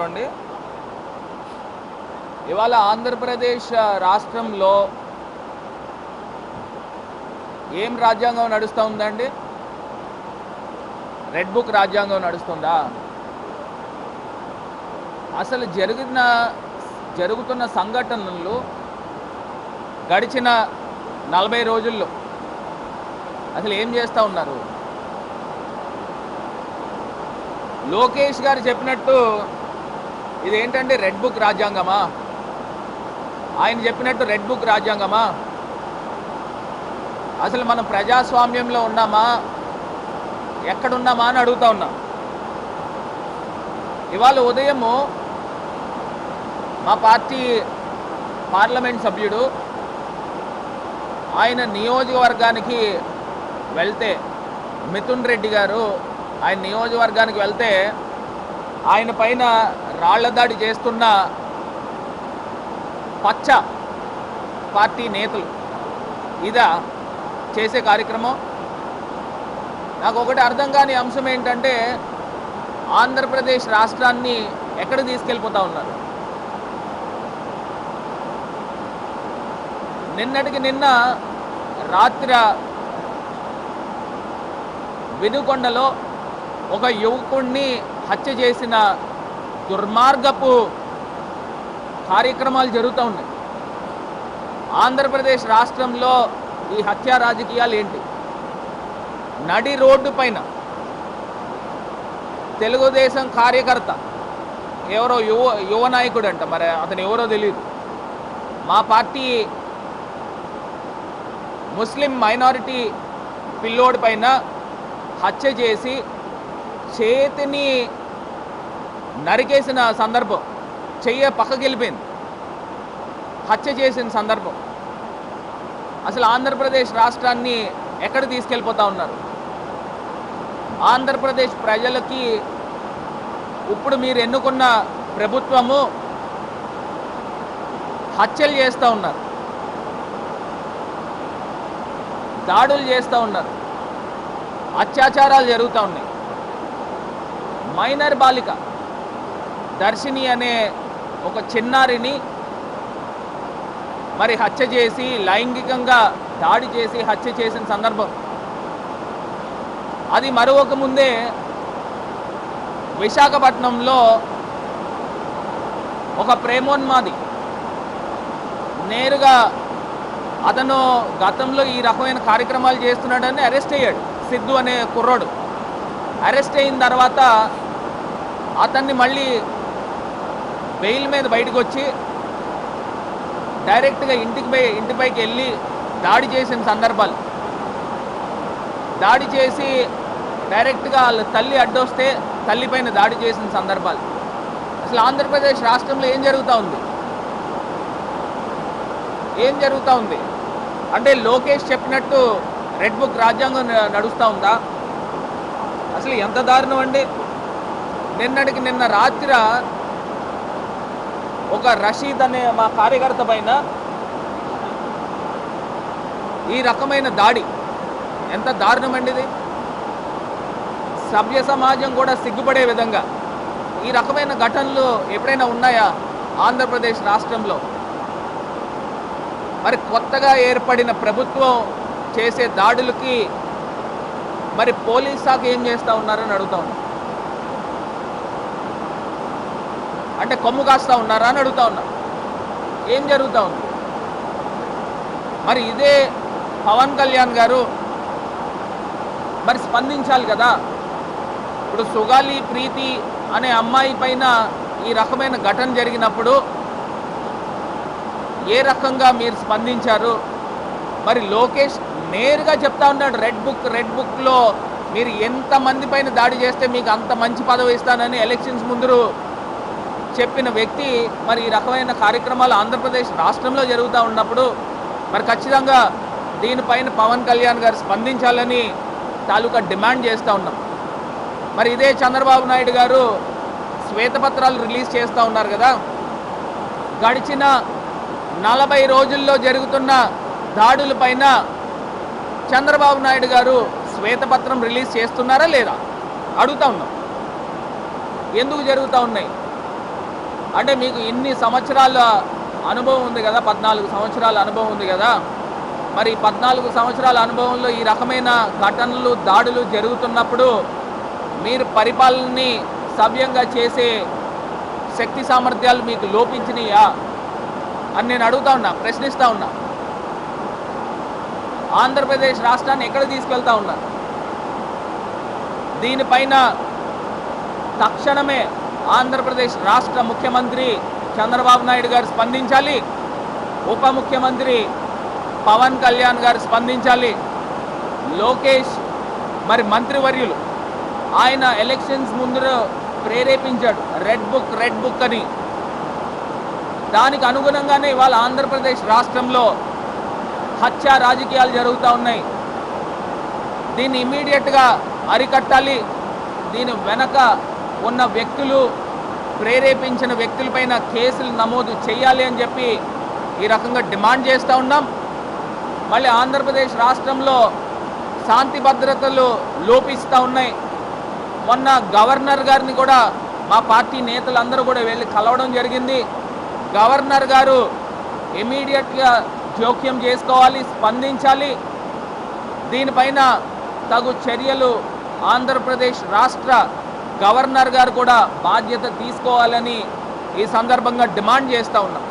అండి ఇవాళ ఆంధ్రప్రదేశ్ రాష్ట్రంలో ఏం రాజ్యాంగం నడుస్తూ ఉందండి? రెడ్ బుక్ రాజ్యాంగం నడుస్తుందా? అసలు జరిగిన జరుగుతున్న సంఘటనలు గడిచిన నలభై రోజుల్లో అసలు ఏం చేస్తూ ఉన్నారు? లోకేష్ గారు చెప్పినట్టు ఇదేంటంటే రెడ్ బుక్ రాజ్యాంగమా? ఆయన చెప్పినట్టు రెడ్ బుక్ రాజ్యాంగమా? అసలు మనం ప్రజాస్వామ్యంలో ఉన్నామా? ఎక్కడున్నామా అని అడుగుతా ఉన్నాం. ఇవాళ ఉదయము మా పార్టీ పార్లమెంట్ సభ్యుడు ఆయన నియోజకవర్గానికి వెళ్తే మిథున్ రెడ్డి గారు ఆయన నియోజకవర్గానికి వెళ్తే ఆయన పైన రాళ్ళదాడి చేస్తున్న పచ్చ పార్టీ నేతలు. ఇదా చేసే కార్యక్రమం. నాకు ఒకటి అర్థం కాని అంశం ఏంటంటే ఆంధ్రప్రదేశ్ రాష్ట్రాన్ని ఎక్కడ తీసుకెళ్ళిపోతా ఉన్నారు? నిన్నటికి నిన్న రాత్రి వెనుకొండలో ఒక యువకుణ్ణి హత్య చేసిన దుర్మార్గపు కార్యక్రమాలు జరుగుతూ ఉన్నాయి. ఆంధ్రప్రదేశ్ రాష్ట్రంలో ఈ హత్యా రాజకీయాలు ఏంటి? నడి రోడ్డు పైన తెలుగుదేశం కార్యకర్త ఎవరో యువ యువ నాయకుడు అంట మరి అతను ఎవరో తెలియదు మా పార్టీ ముస్లిం మైనారిటీ పిల్లోడి పైన హత్య చేసి చేతిని నరికేసిన సందర్భం చెయ్య పక్కకి వెళ్ళిపోయింది హత్య చేసిన సందర్భం. అసలు ఆంధ్రప్రదేశ్ రాష్ట్రాన్ని ఎక్కడ తీసుకెళ్ళిపోతా ఉన్నారు? ఆంధ్రప్రదేశ్ ప్రజలకి ఇప్పుడు మీరు ఎన్నుకున్న ప్రభుత్వము హత్యలు చేస్తూ ఉన్నారు. దాడులు చేస్తూ ఉన్నారు. అత్యాచారాలు జరుగుతూ ఉన్నాయి. మైనర్ బాలిక దర్శిని అనే ఒక చిన్నారిని మరి హత్య చేసి లైంగికంగా దాడి చేసి హత్య చేసిన సందర్భం. అది మరొక ముందే విశాఖపట్నంలో ఒక ప్రేమోన్మాది నేరుగా అతను గతంలో ఈ రకమైన కార్యక్రమాలు చేస్తున్నాడని అరెస్ట్ అయ్యాడు సిద్ధు అనే కుర్రోడు. అరెస్ట్ అయిన తర్వాత అతన్ని మళ్ళీ బెయిల్ మీద బయటకు వచ్చి డైరెక్ట్గా ఇంటికి పై ఇంటిపైకి వెళ్ళి దాడి చేసిన సందర్భాలు. దాడి చేసి డైరెక్ట్గా వాళ్ళ తల్లి అడ్డొస్తే తల్లిపైన దాడి చేసిన సందర్భాలు. అసలు ఆంధ్రప్రదేశ్ రాష్ట్రంలో ఏం జరుగుతూ ఉంది? ఏం జరుగుతూ ఉంది? అంటే లోకేష్ చెప్పినట్టు రెడ్ బుక్ రాజ్యాంగం నడుస్తూ ఉందా? అసలు ఎంత దారుణం అండి? నిన్నటికి నిన్న రాత్రి ఒక రషీద్ అనే మా కార్యకర్త పైన ఈ రకమైన దాడి. ఎంత దారుణమండిది? ఇది సభ్య సమాజం కూడా సిగ్గుపడే విధంగా. ఈ రకమైన ఘటనలు ఎప్పుడైనా ఉన్నాయా ఆంధ్రప్రదేశ్ రాష్ట్రంలో? మరి కొత్తగా ఏర్పడిన ప్రభుత్వం చేసే దాడులకి మరి పోలీస్ శాఖ ఏం చేస్తూ ఉన్నారని అడుగుతా ఉన్నాను అంటే కొమ్ము కాస్తా ఉన్నారా అని అడుగుతా ఉన్నా. ఏం జరుగుతూ ఉంది? మరి ఇదే పవన్ కళ్యాణ్ గారు మరి స్పందించాలి కదా. ఇప్పుడు సుగాలి ప్రీతి అనే అమ్మాయి పైన ఈ రకమైన ఘటన జరిగినప్పుడు ఏ రకంగా మీరు స్పందించారు? మరి లోకేష్ నేరుగా చెప్తా ఉన్నాడు రెడ్ బుక్ రెడ్ బుక్లో మీరు ఎంతమంది పైన దాడి చేస్తే మీకు అంత మంచి పదవి ఇస్తానని ఎలక్షన్స్ ముందు చెప్పిన వ్యక్తి మరి ఈ రకమైన కార్యక్రమాలు ఆంధ్రప్రదేశ్ రాష్ట్రంలో జరుగుతూ ఉన్నప్పుడు మరి ఖచ్చితంగా దీనిపైన పవన్ కళ్యాణ్ గారు స్పందించాలని తాలూకా డిమాండ్ చేస్తూ ఉన్నాం. మరి ఇదే చంద్రబాబు నాయుడు గారు శ్వేతపత్రాలు రిలీజ్ చేస్తూ ఉన్నారు కదా. గడిచిన నలభై రోజుల్లో జరుగుతున్న దాడులపైన చంద్రబాబు నాయుడు గారు శ్వేతపత్రం రిలీజ్ చేస్తున్నారా లేదా అడుగుతా ఉన్నాం. ఎందుకు జరుగుతూ ఉన్నాయి? అంటే మీకు ఇన్ని సంవత్సరాల అనుభవం ఉంది కదా పద్నాలుగు సంవత్సరాల అనుభవం ఉంది కదా? మరి పద్నాలుగు సంవత్సరాల అనుభవంలో ఈ రకమైన ఘటనలు దాడులు జరుగుతున్నప్పుడు మీరు పరిపాలనని సవ్యంగా చేసే శక్తి సామర్థ్యాలు మీకు లోపించినాయా? అని నేను అడుగుతా ఉన్నా ప్రశ్నిస్తూ ఉన్నా. ఆంధ్రప్రదేశ్ రాష్ట్రాన్ని ఎక్కడ తీసుకెళ్తా ఉన్నారు? దీనిపైన తక్షణమే ఆంధ్రప్రదేశ్ రాష్ట్ర ముఖ్యమంత్రి చంద్రబాబు నాయుడు గారు స్పందించాలి. ఉప ముఖ్యమంత్రి పవన్ కళ్యాణ్ గారు స్పందించాలి. లోకేష్ మరి మంత్రివర్యులు ఆయన ఎలక్షన్స్ ముందు ప్రేరేపించాడు. రెడ్ బుక్ రెడ్ బుక్ అని. దానికి అనుగుణంగానే ఇవాళ ఆంధ్రప్రదేశ్ రాష్ట్రంలో హత్య రాజకీయాలు జరుగుతూ ఉన్నాయి. దీన్ని ఇమీడియట్గా అరికట్టాలి. దీని వెనక ఉన్న వ్యక్తులు ప్రేరేపించిన వ్యక్తులపైన కేసులు నమోదు చేయాలి అని చెప్పి ఈ రకంగా డిమాండ్ చేస్తూ ఉన్నాం. మళ్ళీ ఆంధ్రప్రదేశ్ రాష్ట్రంలో శాంతి భద్రతలు లోపిస్తూ ఉన్నాయి. మొన్న గవర్నర్ గారిని కూడా మా పార్టీ నేతలందరూ కూడా వెళ్ళి కలవడం జరిగింది. గవర్నర్ గారు ఇమీడియట్గా జోక్యం చేసుకోవాలి స్పందించాలి. దీనిపైన తగు చర్యలు ఆంధ్రప్రదేశ్ రాష్ట్ర గవర్నర్ గారు కూడా బాధ్యత తీసుకోవాలని ఈ సందర్భంగా డిమాండ్ చేస్తూ ఉన్నాం.